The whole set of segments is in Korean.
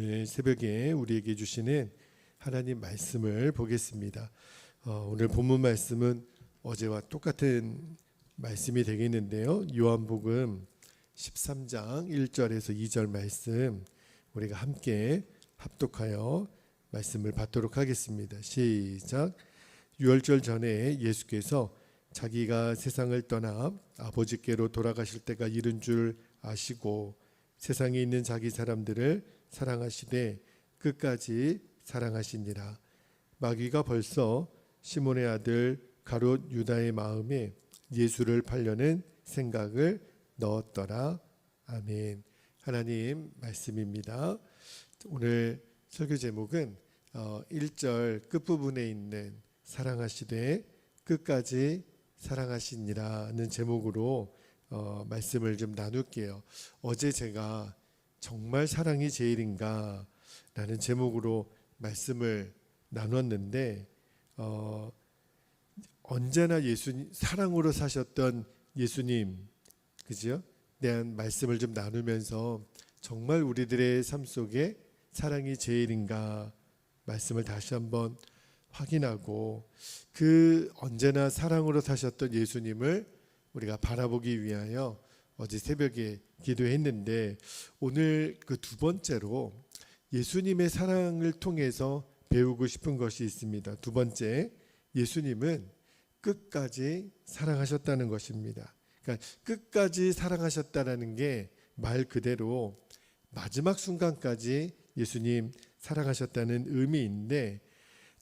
오늘 새벽에 우리에게 주시는 하나님 말씀을 보겠습니다. 어, 오늘 본문 말씀은 어제와 똑같은 말씀이 되겠는데요. 요한복음 13장 1절에서 2절 말씀 우리가 함께 합독하여 말씀을 받도록 하겠습니다. 시작. 유월절 전에 예수께서 자기가 세상을 떠나 아버지께로 돌아가실 때가 이른 줄 아시고 세상에 있는 자기 사람들을 사랑하시되 끝까지 사랑하시니라. 마귀가 벌써 시몬의 아들 가롯 유다의 마음에 예수를 팔려는 생각을 넣었더라. 아멘. 하나님 말씀입니다. 오늘 설교 제목은 어, 1절 끝부분에 있는 사랑하시되 끝까지 사랑하시니라는 제목으로 어, 말씀을 좀 나눌게요. 어제 제가 정말 사랑이 제일인가 라는 제목으로 말씀을 나눴는데 어, 언제나 예수님 사랑으로 사셨던 예수님 그죠? 대한 말씀을 좀 나누면서 정말 우리들의 삶 속에 사랑이 제일인가 말씀을 다시 한번 확인하고 그 언제나 사랑으로 사셨던 예수님을 우리가 바라보기 위하여 어제 새벽에 기도했는데 오늘 그 두 번째로 예수님의 사랑을 통해서 배우고 싶은 것이 있습니다. 두 번째, 예수님은 끝까지 사랑하셨다는 것입니다. 그러니까 끝까지 사랑하셨다라는 게 말 그대로 마지막 순간까지 예수님 사랑하셨다는 의미인데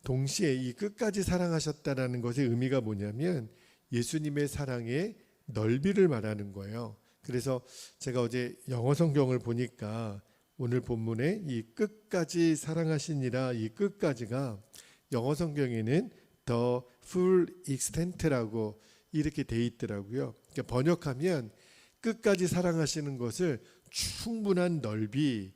동시에 이 끝까지 사랑하셨다라는 것의 의미가 뭐냐면 예수님의 사랑의 넓이를 말하는 거예요. 그래서 제가 어제 영어 성경을 보니까 오늘 본문에 이 끝까지 사랑하시니라 이 끝까지가 영어 성경에는 the full extent라고 이렇게 돼 있더라고요. 그러니까 번역하면 끝까지 사랑하시는 것을 충분한 넓이의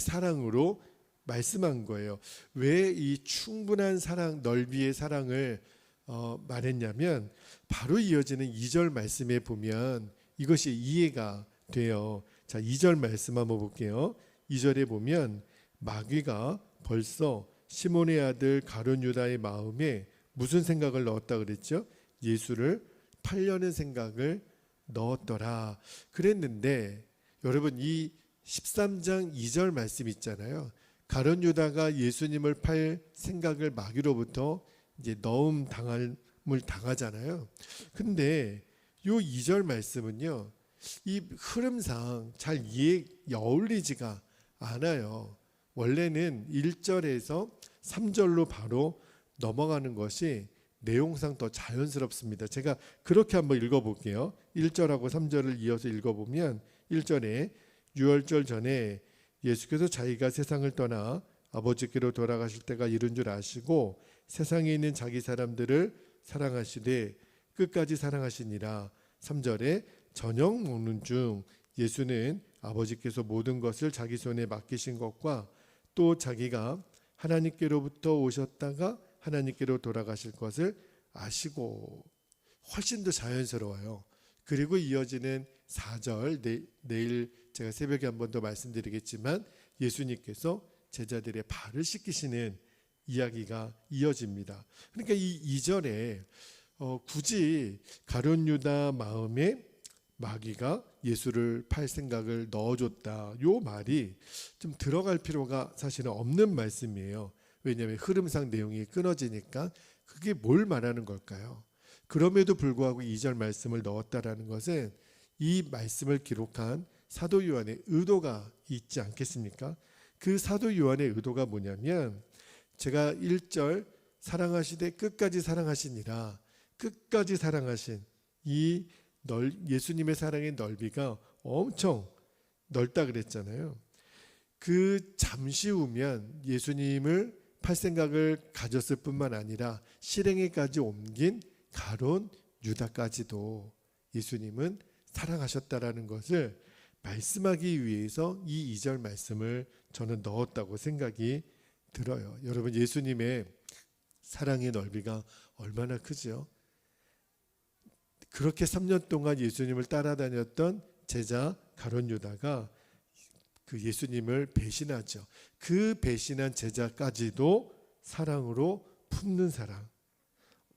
사랑으로 말씀한 거예요. 왜 이 충분한 사랑, 넓이의 사랑을 어, 말했냐면 바로 이어지는 2절 말씀에 보면 이것이 이해가 돼요. 자, 2절 말씀 한번 볼게요. 2절에 보면 마귀가 벌써 시몬의 아들 가룟 유다의 마음에 무슨 생각을 넣었다 그랬죠? 예수를 팔려는 생각을 넣었더라. 그랬는데 여러분 이 13장 2절 말씀 있잖아요. 가룟 유다가 예수님을 팔 생각을 마귀로부터 이제 넣음 당함을 당하잖아요. 근데 요 2절 말씀은요. 이 흐름상 잘 이해 어울리지가 않아요. 원래는 1절에서 3절로 바로 넘어가는 것이 내용상 더 자연스럽습니다. 제가 그렇게 한번 읽어볼게요. 1절하고 3절을 이어서 읽어보면 1절에 유월절 전에 예수께서 자기가 세상을 떠나 아버지께로 돌아가실 때가 이른 줄 아시고 세상에 있는 자기 사람들을 사랑하시되 끝까지 사랑하시니라. 3절에 저녁 먹는 중 예수는 아버지께서 모든 것을 자기 손에 맡기신 것과 또 자기가 하나님께로부터 오셨다가 하나님께로 돌아가실 것을 아시고 훨씬 더 자연스러워요. 그리고 이어지는 4절 내, 내일 제가 새벽에 한 번 더 말씀드리겠지만 예수님께서 제자들의 발을 씻기시는 이야기가 이어집니다. 그러니까 이 2절에 어, 굳이 가룟 유다 마음에 마귀가 예수를 팔 생각을 넣어줬다. 요 말이 좀 들어갈 필요가 사실은 없는 말씀이에요. 왜냐하면 흐름상 내용이 끊어지니까 그게 뭘 말하는 걸까요? 그럼에도 불구하고 2절 말씀을 넣었다라는 것은 이 말씀을 기록한 사도 요한의 의도가 있지 않겠습니까? 그 사도 요한의 의도가 뭐냐면 제가 1절 사랑하시되 끝까지 사랑하시니라 끝까지 사랑하신 이 넓, 예수님의 사랑의 넓이가 엄청 넓다 그랬잖아요. 그 잠시 후면 예수님을 팔 생각을 가졌을 뿐만 아니라 실행에까지 옮긴 가론 유다까지도 예수님은 사랑하셨다라는 것을 말씀하기 위해서 이 2절 말씀을 저는 넣었다고 생각이 들어요. 여러분 예수님의 사랑의 넓이가 얼마나 크죠? 그렇게 3년 동안 예수님을 따라다녔던 제자 가론 유다가 그 예수님을 배신하죠. 그 배신한 제자까지도 사랑으로 품는 사랑.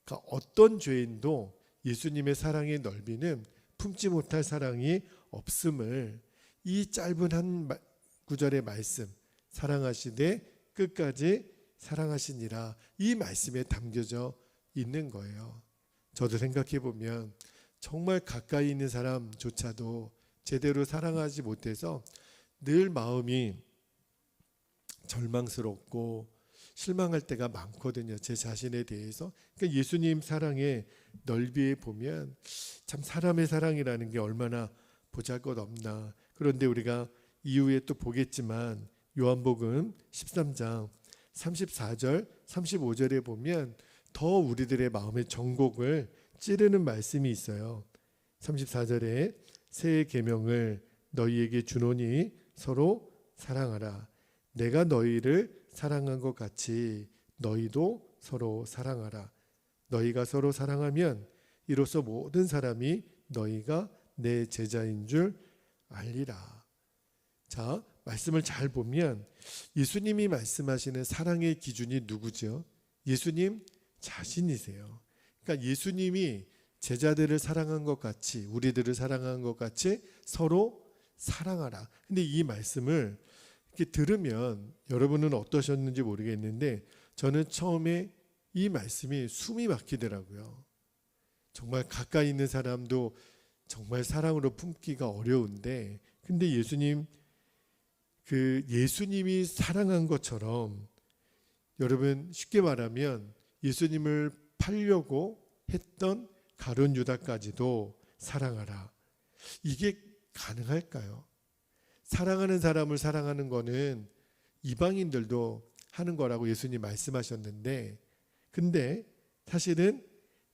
그러니까 어떤 죄인도 예수님의 사랑의 넓이는 품지 못할 사랑이 없음을 이 짧은 한 마- 구절의 말씀 사랑하시되 끝까지 사랑하시니라 이 말씀에 담겨져 있는 거예요. 저도 생각해 보면 정말 가까이 있는 사람조차도 제대로 사랑하지 못해서 늘 마음이 절망스럽고 실망할 때가 많거든요. 제 자신에 대해서. 그러니까 예수님 사랑의 넓이에 보면 참 사람의 사랑이라는 게 얼마나 보잘것 없나. 그런데 우리가 이후에 또 보겠지만 요한복음 13장 34절, 35절에 보면 더 우리들의 마음의 정곡을 찌르는 말씀이 있어요. 34절에 새 계명을 너희에게 주노니 서로 사랑하라. 내가 너희를 사랑한 것 같이 너희도 서로 사랑하라. 너희가 서로 사랑하면 이로써 모든 사람이 너희가 내 제자인 줄 알리라. 자, 말씀을 잘 보면 예수님이 말씀하시는 사랑의 기준이 누구죠? 예수님 자신이세요. 그러니까 예수님이 제자들을 사랑한 것 같이 우리들을 사랑한 것 같이 서로 사랑하라. 근데 이 말씀을 이렇게 들으면 여러분은 어떠셨는지 모르겠는데 저는 처음에 이 말씀이 숨이 막히더라고요. 정말 가까이 있는 사람도 정말 사랑으로 품기가 어려운데 근데 예수님 그 예수님이 사랑한 것처럼 여러분 쉽게 말하면 예수님을 팔려고 했던 가론 유다까지도 사랑하라. 이게 가능할까요? 사랑하는 사람을 사랑하는 거는 이방인들도 하는 거라고 예수님 말씀하셨는데 근데 사실은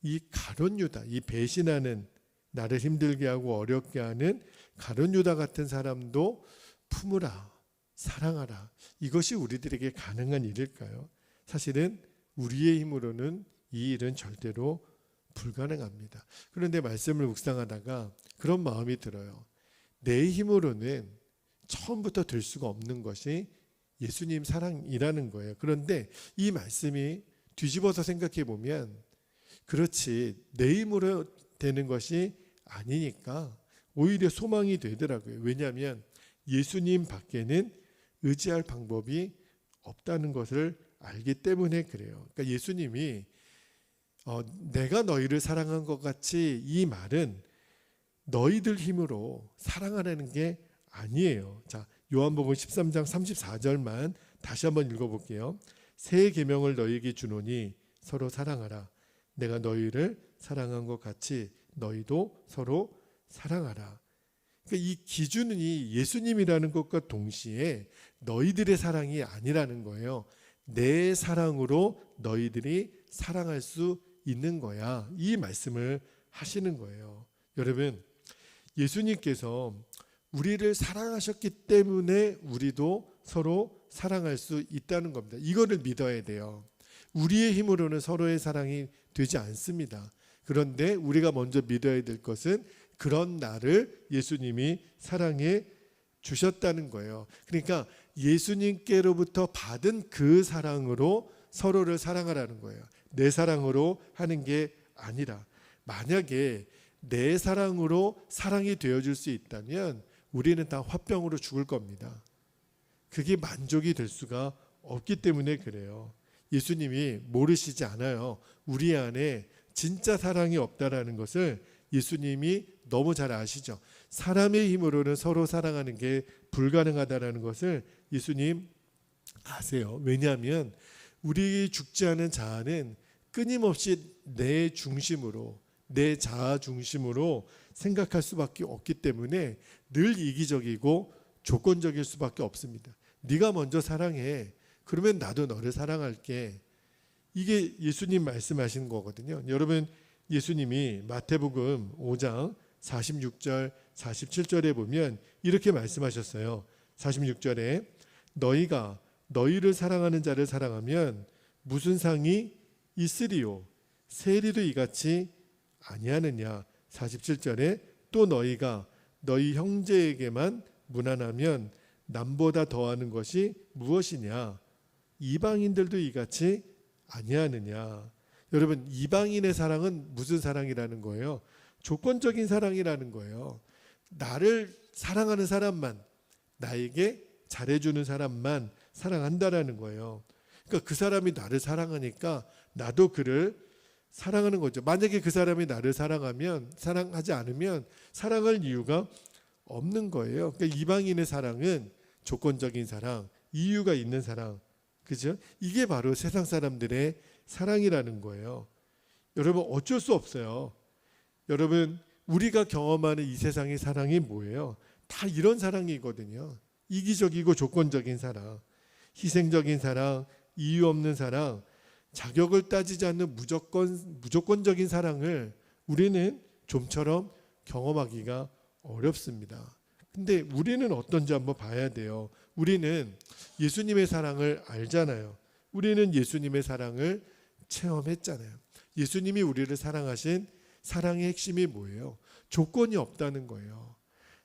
이 가론 유다, 이 배신하는 나를 힘들게 하고 어렵게 하는 가론 유다 같은 사람도 품으라. 사랑하라. 이것이 우리들에게 가능한 일일까요? 사실은 우리의 힘으로는 이 일은 절대로 불가능합니다. 그런데 말씀을 묵상하다가 그런 마음이 들어요. 내 힘으로는 처음부터 될 수가 없는 것이 예수님 사랑이라는 거예요. 그런데 이 말씀이 뒤집어서 생각해 보면 그렇지 내 힘으로 되는 것이 아니니까 오히려 소망이 되더라고요. 왜냐하면 예수님 밖에는 의지할 방법이 없다는 것을 알기 때문에 그래요. 그러니까 예수님이 어, 내가 너희를 사랑한 것 같이 이 말은 너희들 힘으로 사랑하라는 게 아니에요. 자, 요한복음 13장 34절만 다시 한번 읽어볼게요. 새 계명을 너희에게 주노니 서로 사랑하라. 내가 너희를 사랑한 것 같이 너희도 서로 사랑하라. 그러니까 이 기준이 예수님이라는 것과 동시에 너희들의 사랑이 아니라는 거예요. 내 사랑으로 너희들이 사랑할 수 있는 거야. 이 말씀을 하시는 거예요. 여러분, 예수님께서 우리를 사랑하셨기 때문에 우리도 서로 사랑할 수 있다는 겁니다. 이거를 믿어야 돼요. 우리의 힘으로는 서로의 사랑이 되지 않습니다. 그런데 우리가 먼저 믿어야 될 것은 그런 나를 예수님이 사랑해 주셨다는 거예요. 그러니까 예수님께로부터 받은 그 사랑으로 서로를 사랑하라는 거예요. 내 사랑으로 하는 게 아니라 만약에 내 사랑으로 사랑이 되어줄 수 있다면 우리는 다 화병으로 죽을 겁니다. 그게 만족이 될 수가 없기 때문에 그래요. 예수님이 모르시지 않아요. 우리 안에 진짜 사랑이 없다라는 것을 예수님이 너무 잘 아시죠. 사람의 힘으로는 서로 사랑하는 게 불가능하다라는 것을 예수님 아세요. 왜냐하면 우리 죽지 않은 자아는 끊임없이 내 중심으로 내 자아 중심으로 생각할 수밖에 없기 때문에 늘 이기적이고 조건적일 수밖에 없습니다. 네가 먼저 사랑해. 그러면 나도 너를 사랑할게. 이게 예수님 말씀하신 거거든요. 여러분 예수님이 마태복음 5장 46절 47절에 보면 이렇게 말씀하셨어요. 46절에 너희가 너희를 사랑하는 자를 사랑하면 무슨 상이 있으리요 세리도 이같이 아니하느냐 47절에 또 너희가 너희 형제에게만 무난하면 남보다 더하는 것이 무엇이냐? 이방인들도 이같이 아니하느냐? 여러분 이방인의 사랑은 무슨 사랑이라는 거예요? 조건적인 사랑이라는 거예요. 나를 사랑하는 사람만 나에게 잘해주는 사람만 사랑한다라는 거예요. 그러니까 그 사람이 나를 사랑하니까 나도 그를 사랑하는 거죠. 만약에 그 사람이 나를 사랑하면 사랑하지 않으면 사랑할 이유가 없는 거예요. 그러니까 이방인의 사랑은 조건적인 사랑, 이유가 있는 사랑. 그죠? 이게 바로 세상 사람들의 사랑이라는 거예요. 여러분 어쩔 수 없어요. 여러분 우리가 경험하는 이 세상의 사랑이 뭐예요? 다 이런 사랑이거든요. 이기적이고 조건적인 사랑, 희생적인 사랑, 이유 없는 사랑, 자격을 따지지 않는 무조건 무조건적인 사랑을 우리는 좀처럼 경험하기가 어렵습니다. 근데 우리는 어떤지 한번 봐야 돼요. 우리는 예수님의 사랑을 알잖아요. 우리는 예수님의 사랑을 체험했잖아요. 예수님이 우리를 사랑하신 사랑의 핵심이 뭐예요? 조건이 없다는 거예요.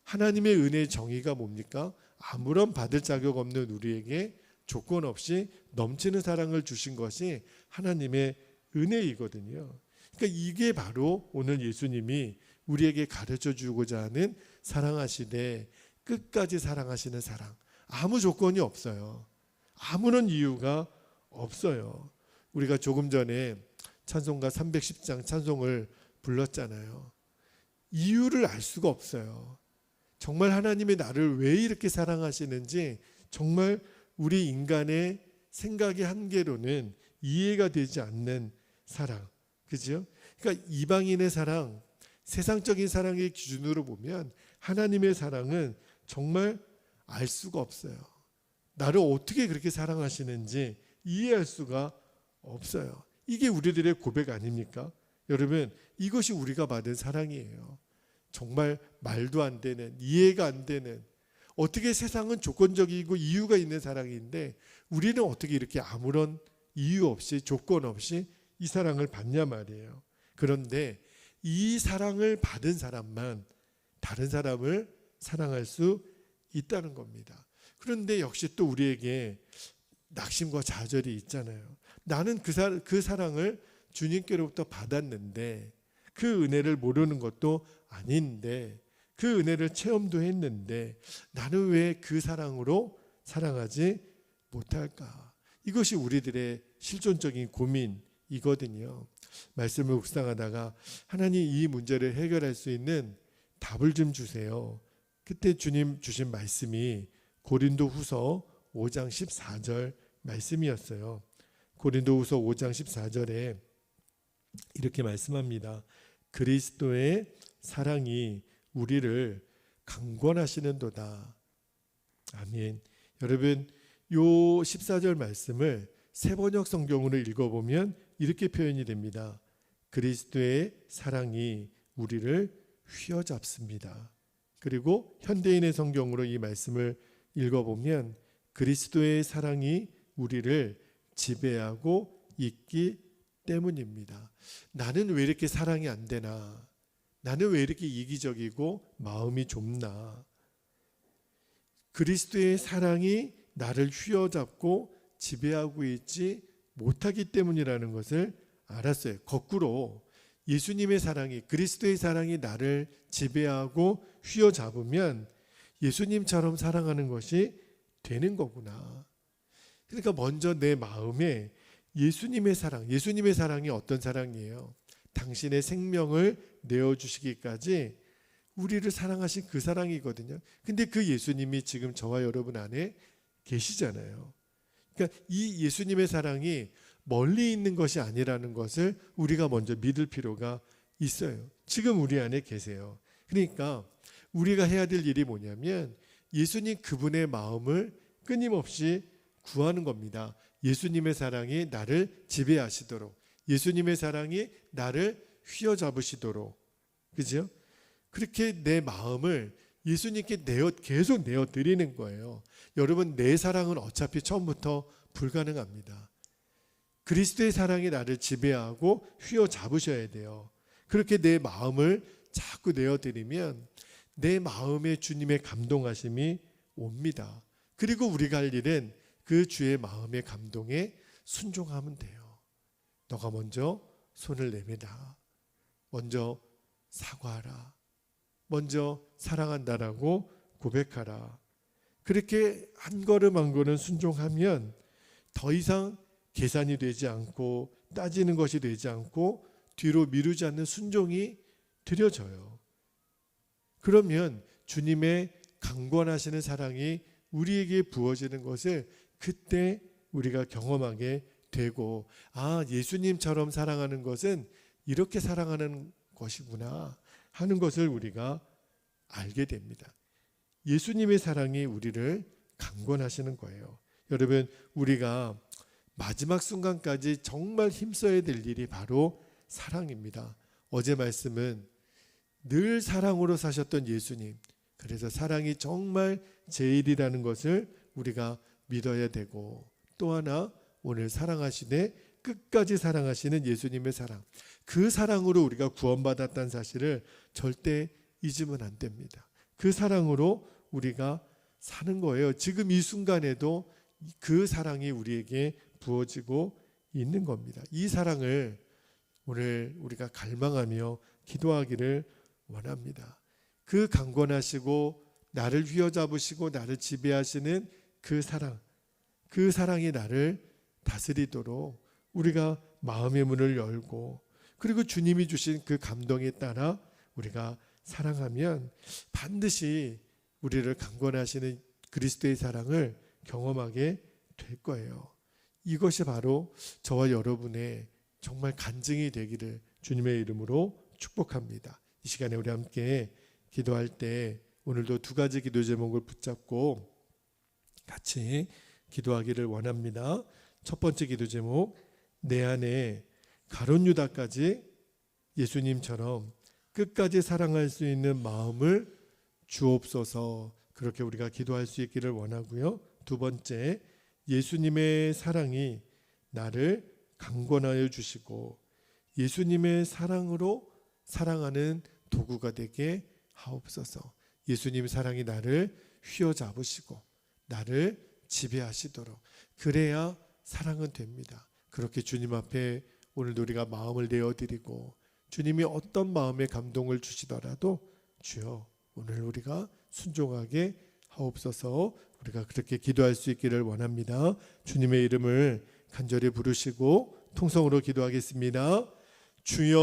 하나님의 은혜의 정의가 뭡니까? 아무런 받을 자격 없는 우리에게 조건 없이 넘치는 사랑을 주신 것이 하나님의 은혜이거든요. 그러니까 이게 바로 오늘 예수님이 우리에게 가르쳐 주고자 하는 사랑하시되 끝까지 사랑하시는 사랑. 아무 조건이 없어요. 아무런 이유가 없어요. 우리가 조금 전에 찬송가 310장 찬송을 불렀잖아요. 이유를 알 수가 없어요. 정말 하나님의 나를 왜 이렇게 사랑하시는지 정말 우리 인간의 생각의 한계로는 이해가 되지 않는 사랑. 그죠? 그러니까 이방인의 사랑, 세상적인 사랑의 기준으로 보면 하나님의 사랑은 정말 알 수가 없어요. 나를 어떻게 그렇게 사랑하시는지 이해할 수가 없어요. 이게 우리들의 고백 아닙니까? 여러분, 이것이 우리가 받은 사랑이에요. 정말 말도 안 되는, 이해가 안 되는, 어떻게 세상은 조건적이고 이유가 있는 사랑인데 우리는 어떻게 이렇게 아무런 이유 없이 조건 없이 이 사랑을 받냐 말이에요. 그런데 이 사랑을 받은 사람만 다른 사람을 사랑할 수 있다는 겁니다. 그런데 역시 또 우리에게 낙심과 좌절이 있잖아요. 나는 그, 사, 그 사랑을 주님께로부터 받았는데 그 은혜를 모르는 것도 아닌데 그 은혜를 체험도 했는데 나는 왜 그 사랑으로 사랑하지 못할까? 이것이 우리들의 실존적인 고민이거든요. 말씀을 묵상하다가 하나님 이 문제를 해결할 수 있는 답을 좀 주세요. 그때 주님 주신 말씀이 고린도 후서 5장 14절 말씀이었어요. 고린도 후서 5장 14절에 이렇게 말씀합니다. 그리스도의 사랑이 우리를 강권하시는도다. 아멘. 여러분, 요 14절 말씀을 세번역 성경으로 읽어보면 이렇게 표현이 됩니다. 그리스도의 사랑이 우리를 휘어잡습니다. 그리고 현대인의 성경으로 이 말씀을 읽어보면 그리스도의 사랑이 우리를 지배하고 있기 때문입니다. 나는 왜 이렇게 사랑이 안 되나? 나는 왜 이렇게 이기적이고 마음이 좁나? 그리스도의 사랑이 나를 휘어잡고 지배하고 있지 못하기 때문이라는 것을 알았어요. 거꾸로 예수님의 사랑이 그리스도의 사랑이 나를 지배하고 휘어잡으면 예수님처럼 사랑하는 것이 되는 거구나. 그러니까 먼저 내 마음에 예수님의 사랑, 예수님의 사랑이 어떤 사랑이에요? 당신의 생명을 내어 주시기까지 우리를 사랑하신 그 사랑이거든요. 근데 그 예수님이 지금 저와 여러분 안에 계시잖아요. 그러니까 이 예수님의 사랑이 멀리 있는 것이 아니라는 것을 우리가 먼저 믿을 필요가 있어요. 지금 우리 안에 계세요. 그러니까 우리가 해야 될 일이 뭐냐면 예수님 그분의 마음을 끊임없이 구하는 겁니다. 예수님의 사랑이 나를 지배하시도록, 예수님의 사랑이 나를 휘어잡으시도록, 그죠? 그렇게 내 마음을 예수님께 내어 계속 내어 드리는 거예요. 여러분 내 사랑은 어차피 처음부터 불가능합니다. 그리스도의 사랑이 나를 지배하고 휘어잡으셔야 돼요. 그렇게 내 마음을 자꾸 내어 드리면 내 마음에 주님의 감동하심이 옵니다. 그리고 우리가 할 일은 그 주의 마음의 감동에 순종하면 돼요. 너가 먼저 손을 내밀라. 먼저 사과하라. 먼저 사랑한다라고 고백하라. 그렇게 한 걸음 한 걸음 순종하면 더 이상 계산이 되지 않고 따지는 것이 되지 않고 뒤로 미루지 않는 순종이 드려져요. 그러면 주님의 강권하시는 사랑이 우리에게 부어지는 것을 그때 우리가 경험하게 되고 아 예수님처럼 사랑하는 것은 이렇게 사랑하는 것이구나 하는 것을 우리가 알게 됩니다. 예수님의 사랑이 우리를 강권하시는 거예요. 여러분 우리가 마지막 순간까지 정말 힘써야 될 일이 바로 사랑입니다. 어제 말씀은 늘 사랑으로 사셨던 예수님. 그래서 사랑이 정말 제일이라는 것을 우리가 믿어야 되고 또 하나 오늘 사랑하시되 끝까지 사랑하시는 예수님의 사랑. 그 사랑으로 우리가 구원받았다는 사실을 절대 잊으면 안 됩니다. 그 사랑으로 우리가 사는 거예요. 지금 이 순간에도 그 사랑이 우리에게 부어지고 있는 겁니다. 이 사랑을 오늘 우리가 갈망하며 기도하기를 원합니다. 그 강권하시고 나를 휘어잡으시고 나를 지배하시는 그 사랑, 그 사랑이 나를 다스리도록 우리가 마음의 문을 열고 그리고 주님이 주신 그 감동에 따라 우리가 사랑하면 반드시 우리를 강권하시는 그리스도의 사랑을 경험하게 될 거예요. 이것이 바로 저와 여러분의 정말 간증이 되기를 주님의 이름으로 축복합니다. 이 시간에 우리 함께 기도할 때 오늘도 두 가지 기도 제목을 붙잡고 같이 기도하기를 원합니다. 첫 번째 기도 제목 내 안에 가론 유다까지 예수님처럼 끝까지 사랑할 수 있는 마음을 주옵소서 그렇게 우리가 기도할 수 있기를 원하고요. 두 번째 예수님의 사랑이 나를 강권하여 주시고 예수님의 사랑으로 사랑하는 도구가 되게 하옵소서. 예수님 사랑이 나를 휘어잡으시고 나를 지배하시도록 그래야 사랑은 됩니다. 그렇게 주님 앞에 오늘도 우리가 마음을 내어드리고 주님이 어떤 마음의 감동을 주시더라도 주여 오늘 우리가 순종하게 하옵소서 우리가 그렇게 기도할 수 있기를 원합니다. 주님의 이름을 간절히 부르시고 통성으로 기도하겠습니다. 주여